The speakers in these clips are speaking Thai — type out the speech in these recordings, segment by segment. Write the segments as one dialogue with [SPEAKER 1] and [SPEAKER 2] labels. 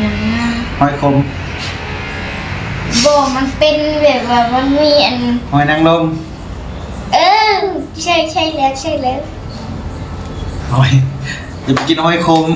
[SPEAKER 1] อย่างนะ
[SPEAKER 2] หอยคม
[SPEAKER 1] บอกมันเป็นแบบว่ามันมีอัน
[SPEAKER 2] หอยนางรม
[SPEAKER 1] เออ ใช่ใช่แล้วใช่แล้ว
[SPEAKER 2] หอยจะไปกินหอยคม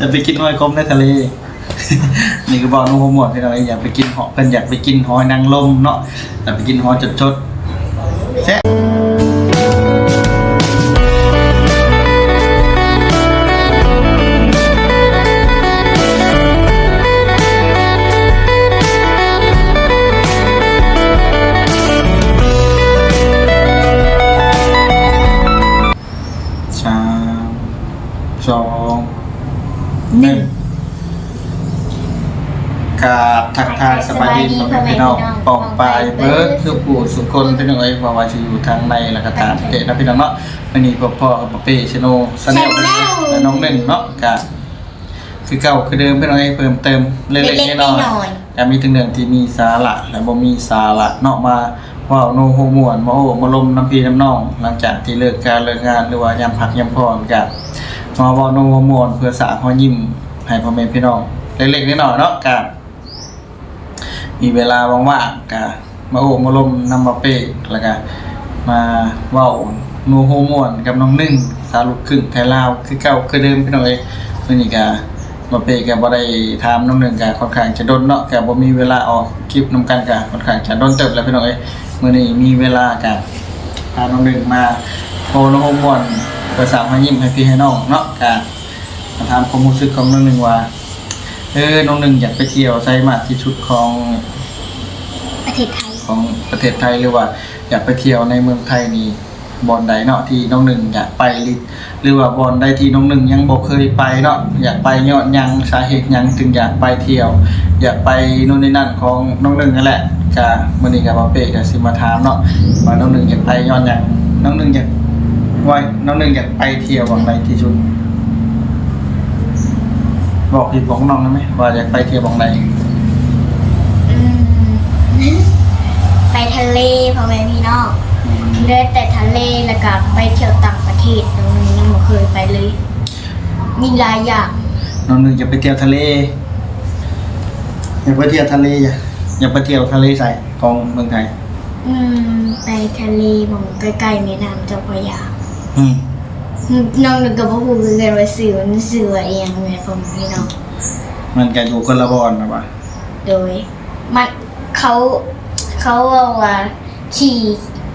[SPEAKER 2] จะไปกินหอยคมในทะเล นี่ก็บอกนุ่งหมวดพี่น้องอยากไปกินหอยเพิ่นอยากไปกินหอยนางรมเนาะอยากไปกินหอยจดๆแซ่ หนึ่งกราบทักทายสบายดีพ่อแม่พี่น้องปองปลายเบิร์ดคือปู่สุคนพี่น้องเอ้ยว่าว่าสิอยู่ทางในและก็ทางประเทศนะพี่น้องเนาะวันนี้พ่อพ่อกับเป้ชโนสแนลและน้องหนึ่งเนาะกะคือเก่าคือเดิมพี่น้องเอ้ยเพิ่มเติมเล็กๆน้อยๆแต่มีถึงเรื่องที่มีสาระและบ่มีสาระเนาะมาเว่าโนโฮมวนมาโอ้มาลมน้ำพีน้ำนอง หลังจากที่เลิกการเลิกงานหรือว่ายามพักยามพรกะ มาเว่าโนโฮมวนเพื่อสางรอยิ้มให้พ่อแม่พี่น้องเล็กๆน้อยเนาะกะมีเวลาว่างๆก็มาโอมาลมนำมาเป้แล้วก็มาเว้าโนโฮมวนกับน้องหนึ่งสาวลูกครึ่งไทยลาวคือเก่าคือเดิมพี่น้องเอ้ยมื้อนี้ก็มาเป้ก็บ่ได้ถามน้องหนึ่งก็ค่อนข้างจะดนเนาะก็บ่มีเวลาออกคลิปนํกันก็ค่อนข้างจะดนเติบแล้วพี่น้องเอ้ยมื้อนี้มีเวลาก็พาน้องหนึ่งมาโอโนโฮมวน เพื่อสางรอยยิ้มให้พี่ให้น้องเนาะก็มาถามความรู้สึกของน้องหนึ่งว่าเออน้องหนึ่งอยากไปเที่ยวไซมากที่สุดของ
[SPEAKER 1] ประเทศไทย
[SPEAKER 2] ของประเทศไทยหรือว่า อยากไปเที่ยวในเมืองไทยนี่บอนใดเนาะที่น้องหนึ่งอยากไปหรือหรือว่าบอนใดที่น้องหนึ่งยังบ่เคยไปเนาะอยากไปยอดยังสาเหตุยังถึงอยากไปเที่ยว อยากไปนู่นนี่นั่นของน้องหนึ่งนั่นแหละก็มื้อนี้ก็บ่เป้ก็สิมาถามเนาะว่าน้องหนึ่งอยากไปยอดยังน้องหนึ่งอยาก ว่าน้องหนึ่งอยากไปเที่ยวบอนใดที่สุด บอกพี่บอกน้องได้ไหมว่าอยากไปเที่ยวบอนใด
[SPEAKER 1] อืมไปทะเลพ่อแม่พี่น้องเดินแต่ทะเลแล้วก็ไปเที่ยวต่างประเทศตรงนี้ยังไม่เคยไปเลยมีหลายอย่าง
[SPEAKER 2] น้องหนึ่งอยากไปเที่ยวทะเล อยากไปเที่ยวทะเลอยากอยากไปเที่ยวทะเลใส่ของเมืองไทย
[SPEAKER 1] อืม ไปทะเลหมองใกล้ๆแม่น้ำเจ้าพระยา
[SPEAKER 2] อืม
[SPEAKER 1] น้องนึกกับพ่อพูดคือกันว่าสื่อมันสื่อว่าเองแม่พ่อแม่พี่น้อง
[SPEAKER 2] มันกันอยู่คนละบอนนะวะ
[SPEAKER 1] โดย มันเขาเขาบอกว่าขี่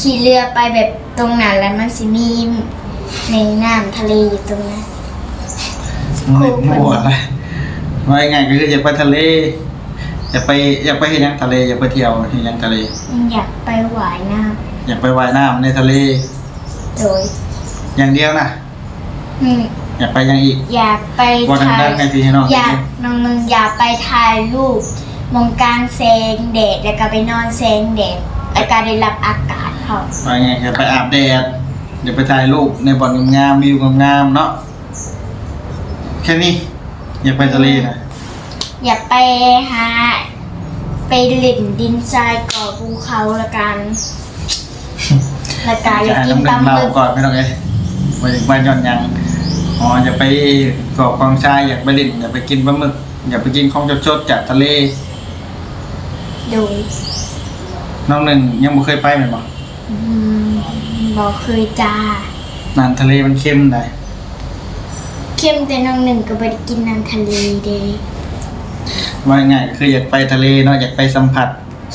[SPEAKER 1] ขี่เรือไปแบบตรงนั้นแล้วมันสิมีในน้ำทะเลอยู่ตรงนั้น
[SPEAKER 2] มันเลยมั่วเลยว่ายังไงก็คืออยากไปทะเล อยากไปอยากไปเห็นยังทะเล อยากไปเที่ยวเห็นยังทะเล
[SPEAKER 1] อยากไปหวายน้
[SPEAKER 2] อยากไปว่ายน้ำในทะเลำ
[SPEAKER 1] โดย
[SPEAKER 2] อย่างเดียวนะ
[SPEAKER 1] อืม
[SPEAKER 2] อยากไปยังอีก
[SPEAKER 1] อยากไป
[SPEAKER 2] ว่า
[SPEAKER 1] ถ่า
[SPEAKER 2] ดั
[SPEAKER 1] ย
[SPEAKER 2] งๆให้พี่ให้น้อง
[SPEAKER 1] อยากน้องนึงอยากไปถ่ายรูปมองกลางแสงแดดแล้วก็ไปนอนแสงแดดแล้วก็ได้รับอากาศเขา
[SPEAKER 2] ว่าไงอยากไปอาบแดดอยากไปถ่ายรูปในบ่อนงามๆวิวงามๆเนาะแค่นี้อยากไปทะเลนะ
[SPEAKER 1] อยากไปหาไปหลินดินทรายก่อภูเขาละกันแล้วก็อยากกิน
[SPEAKER 2] จะให้
[SPEAKER 1] ปลา
[SPEAKER 2] น้ำห
[SPEAKER 1] ห
[SPEAKER 2] นึ่ง
[SPEAKER 1] มึ
[SPEAKER 2] เรา
[SPEAKER 1] ก
[SPEAKER 2] ก่อนไม่ต้อง เอ้ยไปถึงบ้านย้อนยังอ๋ออยากไปเกาะกองชายอยากไปเล่นอยากไปกินปลาหมึกอยากไปกินของสดๆจากทะเล
[SPEAKER 1] โดย
[SPEAKER 2] น้องหนึ่งยังไม่เคยไปไหมนบ่
[SPEAKER 1] อืมบอกเคยจ้า
[SPEAKER 2] น้ำทะเลมันเข้มได้
[SPEAKER 1] เข้มแต่น้องหนึ่งก็ไปกินน้ำทะเลเด้
[SPEAKER 2] ว่าง่ายๆคืออยากไปทะเลเนาะอยากไปสัมผัส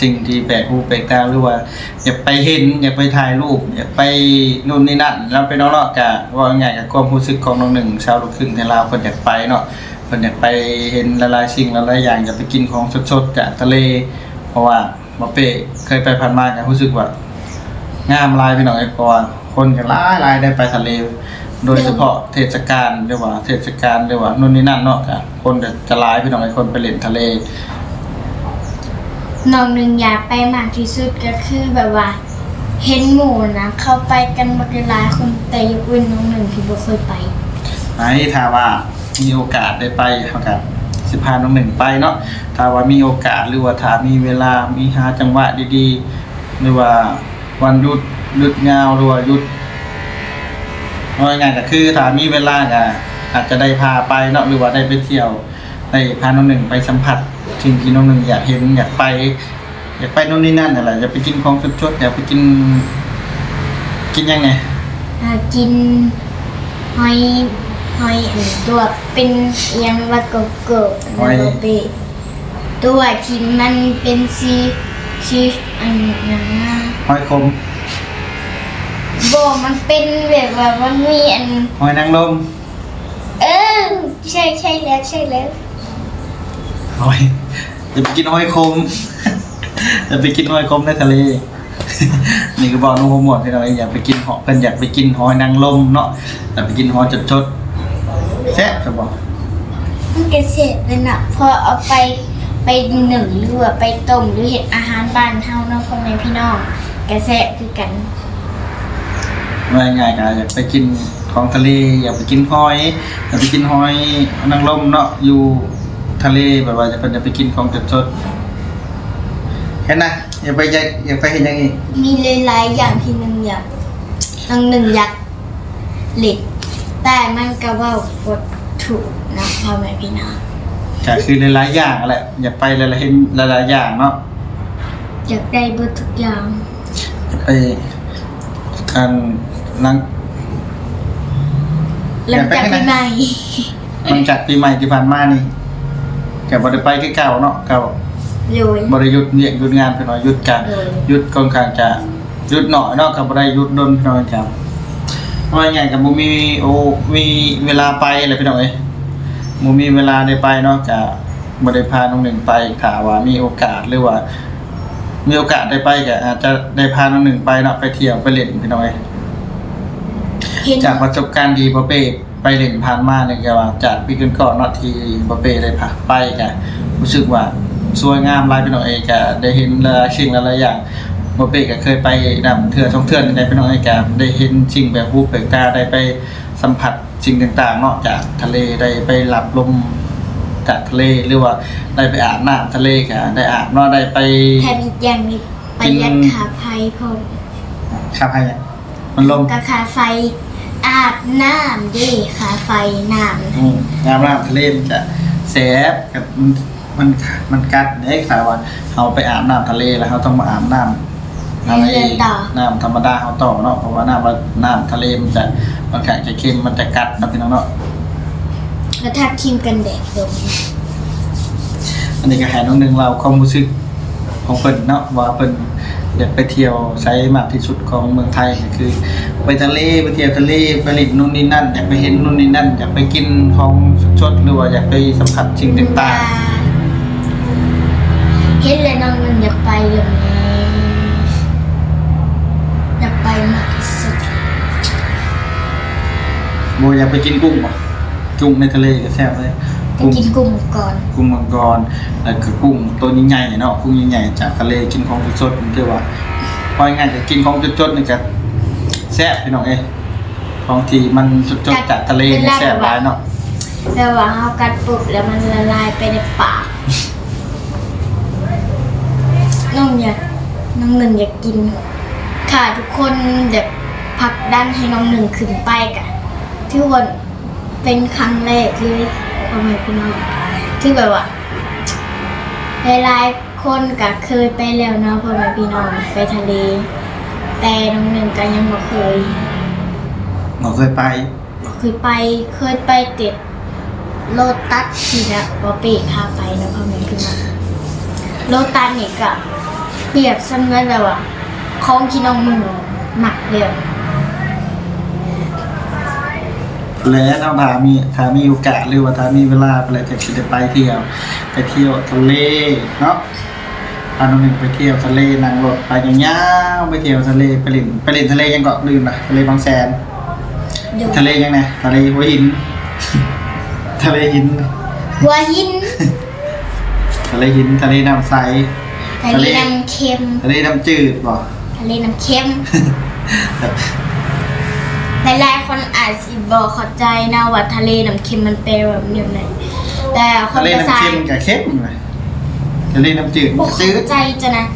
[SPEAKER 2] สิ่งที่แปลกหูแปลกตาหรือว่า อยากไปเห็นอยากไปถ่ายรูป อยากไปนู่นนี่นั่นแล้วไปนองเนาะกะว่าง่ายกับความรู้สึกของน้องหนึ่งชาวลูกครึ่งไทยลาวคนอยากไปเนาะคนอยากไปเห็นหลายๆสิ่งหลายๆอย่างอยากไปกินของสดๆจากทะเล เพราะว่าบอเป้เคยไปผ่านมาก็รู้สึกว่างามลายพี่น้องไอ้เพราะว่าคนกันลายลายได้ไปทะเล โดยเฉพาะเทศกาลเรียกว่าเทศกาลเรียกว่านู่นนี่นั่นเนาะก็คนจะจะหลายพี่น้องไอ้คนไปเล่นทะเล
[SPEAKER 1] น้องหนึ่งอยากไปมากที่สุดก็คือแบบว่า เห็นหมู่นะเข้าไปกันบักหลายคนแต่ยกเว้นน้องหนึ่งที่บ่เคยไป
[SPEAKER 2] ไหนถ้าว่ามีโอกาสได้ไปเขากับสิพาน้องหนึ่งไปเนาะถ้าว่ามีโอกาสหรือว่าถ้ามีเวลามีหาจังหวะดีๆ หรือว่าวันหยุดหยุดยาวหรือว่าหยุดว่าไงายๆก็คือถ้ามีเวลาก็อาจจะได้พาไปเนาะหรือว่าได้ไปเที่ยวได้พาน้องหนึ่งไปสัมผัส สิ่งที่น้องหนึ่งอยากเห็นอยากไป อยากไปโน่นนี่นั่นอะไรอยากไปกินของสดๆอยากไปกิน กินยังไง
[SPEAKER 1] อ่ากินหอยหอยอันตัวเป็นอิหยังว่าโกโก้นะโรเบตัวที่มันเป็นสีสีอันนั้นนะ
[SPEAKER 2] หอยคม
[SPEAKER 1] โบมันเป็นแบบว่ามันมีอัน
[SPEAKER 2] หอยนางรม
[SPEAKER 1] เออใช่ใช่แล้วใช่แล้ว
[SPEAKER 2] หอย จะไปกินหอยคมจะไปกินหอยคมในทะเล นี่ก็บอกน้องผมหมดพี่น้องอยากไปกินหอยเพิ่นอยากไปกินหอยนางรมเนาะอยากไปกินหอยจดๆแซ่บจะบอก
[SPEAKER 1] มันกระเสร็จเลยนะพอเอาไปไปหนึ่งหรือว่าไปต้มหรือเห็ดอาหารบ้านเฮาเนาะพ่อแม่พี่น้องกระแสะคือกัน
[SPEAKER 2] ว่าง่ายๆก็อยากไปกินของทะเลอยากไปกินหอยอยากไปกินหอยนางรมเนาะอยู่ ทะเลแบบว่าจะเป็นอยากไปกินของสดๆแค่นั้นอย่าไปอยากอย่าไปเห็นอย่างนี้
[SPEAKER 1] มีหลายๆอย่างที่หนึ่งอยากหนึ่งหนึ่งอยากเหล็กแต่มันก็เว่าบทถูกนะพ่อแม่พี่น้อง
[SPEAKER 2] ก็คือหลายๆอย่างแหละอยากไปหลายๆเห็นหลายๆอย่างเนาะ
[SPEAKER 1] อยากได้เบททุกอย่าง
[SPEAKER 2] ไปการนัง
[SPEAKER 1] หลังจากปีใหม่
[SPEAKER 2] หลังจากปีใหม่ที่ผ่านมานี่ กับบริไปคือเก่าเนาะเก่า
[SPEAKER 1] โดย
[SPEAKER 2] บริยุทธ์เนี่ยหยุดงานไปหน่อยหยุดกัน
[SPEAKER 1] โดย
[SPEAKER 2] หยุดค่อนข้างจะหยุดหน่อยเนาะกับบริยุทธ์ดนพี่น้องครับว่าไงกับมูมีโอมีเวลาไปอะไรพี่น้องเอ้ยมูมีเวลาได้ไปเนาะกับบริพาน้องหนึ่งไปถามว่ามีโอกาสหรือว่า มีโอกาสได้ไปก็อาจจะได้พาน้องหนึ่งไปเนาะไปเที่ยวไปเล่นพี่น้องเอ้ย
[SPEAKER 1] เห็น
[SPEAKER 2] จากประสบการณ์ดีปอเป้ ไปเล่นผ่านมาเนี่ยแกว่า จากปีก่อนๆเนาะที่ปอเป้ได้ผ่าไปแกรู้สึกว่าสวยงามหลายพี่น้องเองแกได้เห็นหลายสิ่งหลายอย่างปอเป้ก็เคยไปนำเถื่อท่องเทื่อนในพี่น้องเองแกได้เห็นสิ่งแบบรูปแบบตาได้ไปสัมผัสสิ่งต่างๆเนาะจากทะเลได้ไปหลับลมจากทะเลหรือว่าได้ไปอาบน้ำทะเลกะได้อาบเนาะได้ไป
[SPEAKER 1] แถมอีกอย่างนี้ประหยัดค่าไฟพร้อม
[SPEAKER 2] ครับให้อะมันลม
[SPEAKER 1] กับค่าไฟ อาบน้ำดิค่าไฟน้ำ
[SPEAKER 2] อืมน้ำน้ำทะเลมันจะแสบกับมันมันมันกัดได้สายว่าเอาไปอาบน้ำทะเลแล้วเขาต้องมาอาบน้ำอะไรน้ำธรรมดาเขาต่อเนาะเพราะว่าน้ำน้ำทะเลมันจะมันแข็งจะเค็มมันจะกัดนะพี่น้องเนาะ
[SPEAKER 1] แล้วถ้าครีมกันแดดลง
[SPEAKER 2] อันนี้ก็แหน้องหนึ่งเราความรู้สึกของเพิ่นเนาะว่าเพิ่น อยากไปเที่ยวใช้มากที่สุดของเมืองไทยก็คือ ไปทะเลไปเที่ยวทะเลไปเลินนู่นนี่นั่นอยากไปเห็นนู่นนี่นั่นอยากไปกินของสดๆหรือว่าอยากไปสัมผัสสิ่งต่างๆ
[SPEAKER 1] เห็นเลยน้องหนึ่งอยากไปเลยอยากไปมากที่สุด
[SPEAKER 2] โบอยากไปกินกุ้งป่ะกุ้งในทะเลก็แซ่บเลย
[SPEAKER 1] ไปกินกุ้งก่อน
[SPEAKER 2] กุ้งมังกรแล้วก็กุ้งตัวใหญ่ๆเนาะกุ้งใหญ่ๆจากทะเลกินของสดๆมันคือว่าพอง่ายๆจะกินของสดๆนี่จะแซ่บพี่น้องเอ้ยของที่มันสดๆจากทะเลนี่แซ่บหลายเนาะ
[SPEAKER 1] แล้วว่าเอากัดปุบแล้วมันละลายไปในปากน้องอยากน้องหนึ่งอยากกิน ค่ะทุกคนเดี๋ยวผลักดันให้น้องหนึ่งขึ้นไปกันที่วันเป็นครั้งแรกเลย พ่อแม่พี่น้องที่แบบว่าหลายๆคนก็เคยไปแล้วเนาะพ่อแม่พี่น้องไปทะเล แต่น้องหนึ่งก็ยังไม่เคย
[SPEAKER 2] หมอเคยไป
[SPEAKER 1] เคยไปเคยไปติดโลตัสทีละบอเป้พาไปนะพ่อแม่พี่น้องโลตัสนี่ก็เปรียบเสมือนแบบว่าของที่น้องมึงหมักเดียว
[SPEAKER 2] แล้วถ้าถามีถ้ามีโอกาสหรือว่าถ้ามีเวลาไปเลยก็จะได้ไปเที่ยว ไปเที่ยวทะเลเนาะพาน้องหนึ่งไปเที่ยวทะเลนั่งรถไปยาวๆไปเที่ยวทะเลไปเล่นไปเล่นทะเลยังเกาะลืมนะทะเลบางแสน
[SPEAKER 1] ดู
[SPEAKER 2] ทะเลยังไงทะเลหัวหิน ทะเลหิน
[SPEAKER 1] หัวหิน
[SPEAKER 2] ทะเลหินทะเลน้ำใส
[SPEAKER 1] ทะเลน้ำเค็ม
[SPEAKER 2] ทะเลน้ำจืดบ่
[SPEAKER 1] ทะเลน้ำเค็ม หลายๆคนอาจสิบอกเข้าใจนะว่าทะเลน้ำเค็มมันเป็นแบบเนี้ยไหนแต่คน
[SPEAKER 2] ทะเล
[SPEAKER 1] ภาษา
[SPEAKER 2] น้ำเค็มกับเค็มเลยทะเลน้ำจืด
[SPEAKER 1] บอก
[SPEAKER 2] จื
[SPEAKER 1] เข้า
[SPEAKER 2] ด
[SPEAKER 1] ใจจะนะ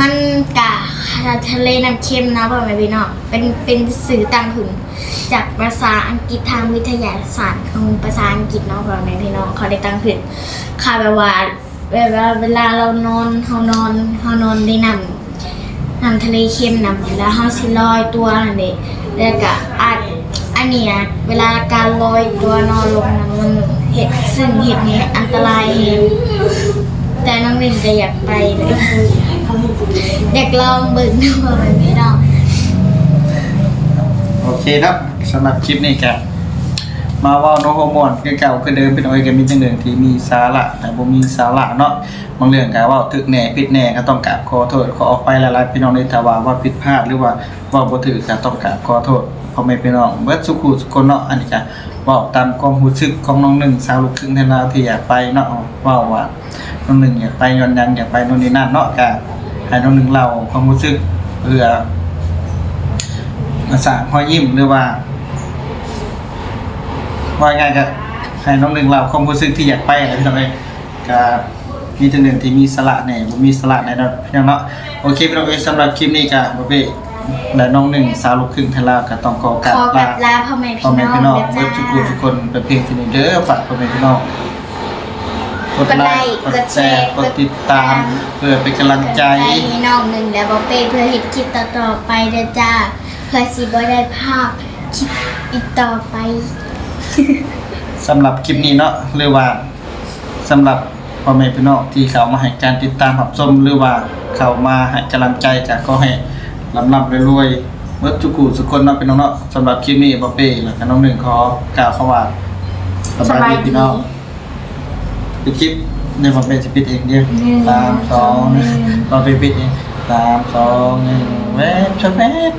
[SPEAKER 1] มันกะคทะเลน้ำเค็มนะพ่อแม่พี่น้องเป็นเป็นสื่อต่างถึงจากภาษาอังกฤษทางวิทยาศาสตร์ของภาษาอังกฤษเนาะพ่อแม่พี่น้องเขาได้ตั้งถึงค่ะแบบว่าเวลาเวลาเรานอนเฮานอนเฮานอนในน้ำน้ำทะเลเค็มน้ำแล้วเฮาสิลอยตัวนั่นเอง แล้วก็อาจอันเนี้ยเวลาการลอยตัวนอนลงน้ำมันเห็ดซึ่งเห็ดนี้อันตรายเองแต่น้องหนึ่งจะอยากไปเลยอยากลองเบิ่งดูว่ามันไม่ได้
[SPEAKER 2] โอเคครับสำหรับคลิปนี้แก มาว่าโนโฮอร์โมนคือเก่าคือเดิมเป็นโอ้ยก็มีจังเรื่องที่มีสาระแต่บ่มีสาระเนาะบางเรื่องก็ว่าถึกแหน่ผิดแหน่ก็ต้องกราบขอโทษขอออกไปหลายๆพี่น้องในถ้าว่าว่าผิดพลาดหรือว่าว่าบ่ถูกก็ต้องกราบขอโทษพ่อแม่พี่น้องเบิดสุขุสุคนเนาะอันนี้ก็ว้าตามความรู้สึกของน้องหนึ่งสาวลูกครึ่งไทยลาวที่อยากไปเนาะว้าว่าน้องหนึ่งอยากไปย้อนยังอยากไปโน่นนี่นั่นเนาะก็ให้น้องหนึ่งเล่าความรู้สึกเพื่อภาษาพอยยิ้มหรือว่า ว่าไงก็ให้น้องหนึ่งเราความรู้สึกที่อยากไปอะไรพี่น้องเองก็มีจังหนึ่งที่มีสละแหน่บ่มีสละในเนาะพี่น้องเนาะโอเคพี่น้องเอ้ยสำหรับคลิปนี้ก็บ่เป้และน้องหนึ่งสาวลูกครึ่งไทยลาวก็ต้องขอกราบ
[SPEAKER 1] ขอกั
[SPEAKER 2] ลา
[SPEAKER 1] บลาพ่อแม่
[SPEAKER 2] พ่อ
[SPEAKER 1] พี่
[SPEAKER 2] แม่
[SPEAKER 1] น้อง
[SPEAKER 2] พี่น้อง
[SPEAKER 1] นะ
[SPEAKER 2] เบิ
[SPEAKER 1] จ๊ะ
[SPEAKER 2] ดทุกคนทุกคนเป็นเพียงที่นี่เด้อฝากพ่อแม่พี่น้องกดไลค์กดแชร์กดติดตาม เพื่อเป็นกำลังใจ
[SPEAKER 1] ให้น้องหนึ่งและบอเป้เพื่อเห็นคลิปต่อๆไปเด้อจ้าเพื่อสิบ่ได้ภาพคลิปอีกต่อไป
[SPEAKER 2] สำหรับคลิปนี้เนาะหรือว่าสำหรับพ่อแม่พี่น้องที่เขามาให้การติดตามรับชมหรือว่าเขามาให้กำลังใจก็ก็ให้ลำลำรวยๆเมื่อทุกคู่สุกคนเนาะพี่น้องเนาะสำหรับคลิปนี้บอเป้แล้วก็น้องหนึ่งขอกล่าวคำว่าสบายดีพี่น้องปิดคลิปในบอเป้จะปิดเองเดียว
[SPEAKER 1] หนึ่ง
[SPEAKER 2] สามสองหนึ่ง
[SPEAKER 1] หนึ่ง
[SPEAKER 2] บอเป้ปิดเองสามสองหนึ่งแวบชะแวบ